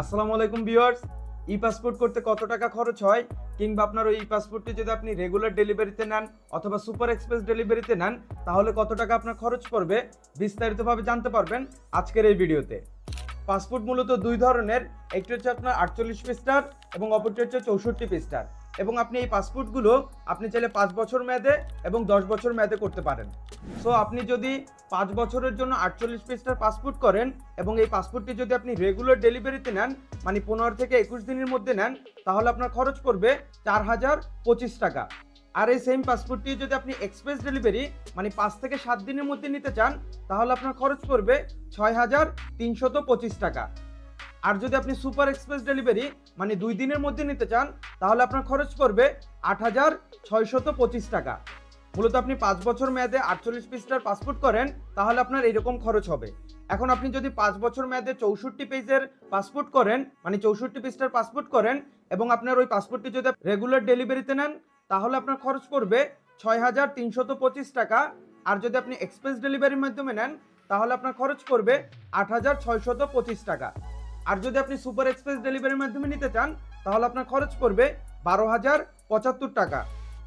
আসসালামু আলাইকুম ভিউয়ার্স। ই পাসপোর্ট করতে কত টাকা খরচ হয়? কিংবা আপনার ওই ই পাসপোর্টটি যদি আপনি রেগুলার ডেলিভারিতে নেন অথবা সুপার এক্সপ্রেস ডেলিভারিতে নেন, তাহলে কত টাকা আপনার খরচ পড়বে? বিস্তারিতভাবে জানতে পারবেন আজকের এই ভিডিওতে। পাসপোর্ট মূলত দুই ধরনের, একটি হচ্ছে আপনার আটচল্লিশ পৃষ্ঠার এবং অপরটি হচ্ছে চৌষট্টি পৃষ্ঠার। এবং আপনি এই পাসপোর্টগুলো আপনি চাইলে পাঁচ বছর মেয়াদে এবং দশ বছর মেয়াদে করতে পারেন। সো আপনি যদি পাঁচ বছরের জন্য আটচল্লিশ পৃষ্ঠার পাসপোর্ট করেন এবং এই পাসপোর্টটি যদি আপনি রেগুলার ডেলিভারিতে নেন মানে পনেরো থেকে একুশ দিনের মধ্যে নেন, তাহলে আপনার খরচ পড়বে চার হাজার পঁচিশ টাকা। আর এই সেম পাসপোর্টটি যদি আপনি এক্সপ্রেস ডেলিভারি মানে পাঁচ থেকে সাত দিনের মধ্যে নিতে চান, তাহলে আপনার খরচ পড়বে ছয় হাজার তিনশত পঁচিশ টাকা। আর যদি আপনি সুপার এক্সপ্রেস ডেলিভারি মানে দুই দিনের মধ্যে নিতে চান, তাহলে আপনার খরচ পড়বে আট হাজার ছয়শত পঁচিশ টাকা। মূলত আপনি পাঁচ বছর মেয়াদে আটচল্লিশ পৃষ্ঠার পাসপোর্ট করেন, তাহলে আপনার এইরকম খরচ হবে। এখন আপনি যদি পাঁচ বছর মেয়াদে চৌষট্টি পেজের পাসপোর্ট করেন মানে চৌষট্টি পৃষ্ঠার পাসপোর্ট করেন, এবং আপনার ওই পাসপোর্টটি যদি রেগুলার ডেলিভারিতে নেন তাহলে আপনার খরচ পড়বে ছয় হাজার পঁচিশ টাকা। আর যদি আপনি এক্সপ্রেস ডেলিভারির মাধ্যমে নেন, তাহলে আপনার খরচ পড়বে আট হাজার ছয়শত পঁচিশ টাকা। আর যদি আপনি সুপার এক্সপ্রেস ডেলিভারির মাধ্যমে নিতে চান, তাহলে আপনার খরচ পড়বে বারো হাজার পঁচাত্তর টাকা।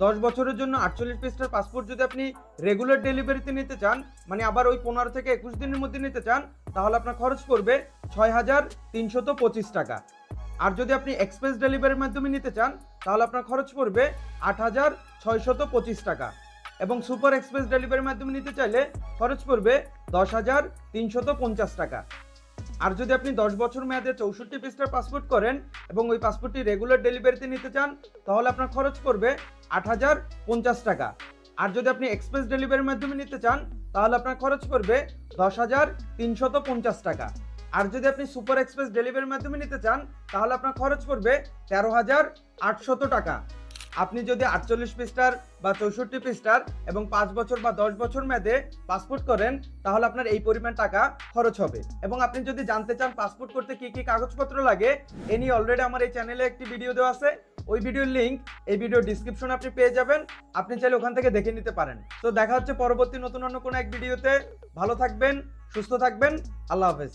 দশ বছরের জন্য আটচল্লিশ পৃষ্ঠার পাসপোর্ট যদি আপনি রেগুলার ডেলিভারিতে নিতে চান মানে আবার ওই পনেরো থেকে একুশ দিনের মধ্যে নিতে চান, তাহলে আপনার খরচ পড়বে ছয় হাজার তিনশত পঁচিশ টাকা। আর যদি আপনি এক্সপ্রেস ডেলিভারির মাধ্যমে নিতে চান, তাহলে আপনার খরচ পড়বে আট হাজার ছয়শত পঁচিশ টাকা। এবং সুপার এক্সপ্রেস ডেলিভারির মাধ্যমে নিতে চাইলে খরচ পড়বে দশ হাজার তিনশত পঞ্চাশ টাকা। আর যদি আপনি দশ বছর মেয়াদে চৌষট্টি পৃষ্ঠার পাসপোর্ট করেন এবং ওই পাসপোর্টটি রেগুলার ডেলিভারিতে নিতে চান, তাহলে আপনার খরচ পড়বে আট হাজার পঞ্চাশ টাকা। আর যদি আপনি এক্সপ্রেস ডেলিভারির মাধ্যমে নিতে চান, তাহলে আপনার খরচ পড়বে দশ হাজার তিনশত পঞ্চাশ টাকা। আর যদি আপনি সুপার এক্সপ্রেস ডেলিভারির মাধ্যমে নিতে চান, তাহলে আপনার খরচ পড়বে তেরো হাজার আটশত টাকা। আপনি যদি আটচল্লিশ পৃষ্ঠার বা চৌষট্টি পৃষ্ঠার এবং পাঁচ বছর বা দশ বছর মেয়াদে পাসপোর্ট করেন, তাহলে আপনার এই পরিমাণ টাকা খরচ হবে। এবং আপনি যদি জানতে চান পাসপোর্ট করতে কি কি কাগজপত্র লাগে, এ নিয়ে অলরেডি আমার এই চ্যানেলে একটি ভিডিও দেওয়া আছে। ওই ভিডিওর লিংক এই ভিডিও ডিসক্রিপশনে আপনি পেয়ে যাবেন। আপনি চাইলে ওখান থেকে দেখে নিতে পারেন। তো দেখা হচ্ছে পরবর্তী নতুন অন্য কোনো এক ভিডিওতে ভালো থাকবেন, সুস্থ থাকবেন। আল্লাহ হাফেজ।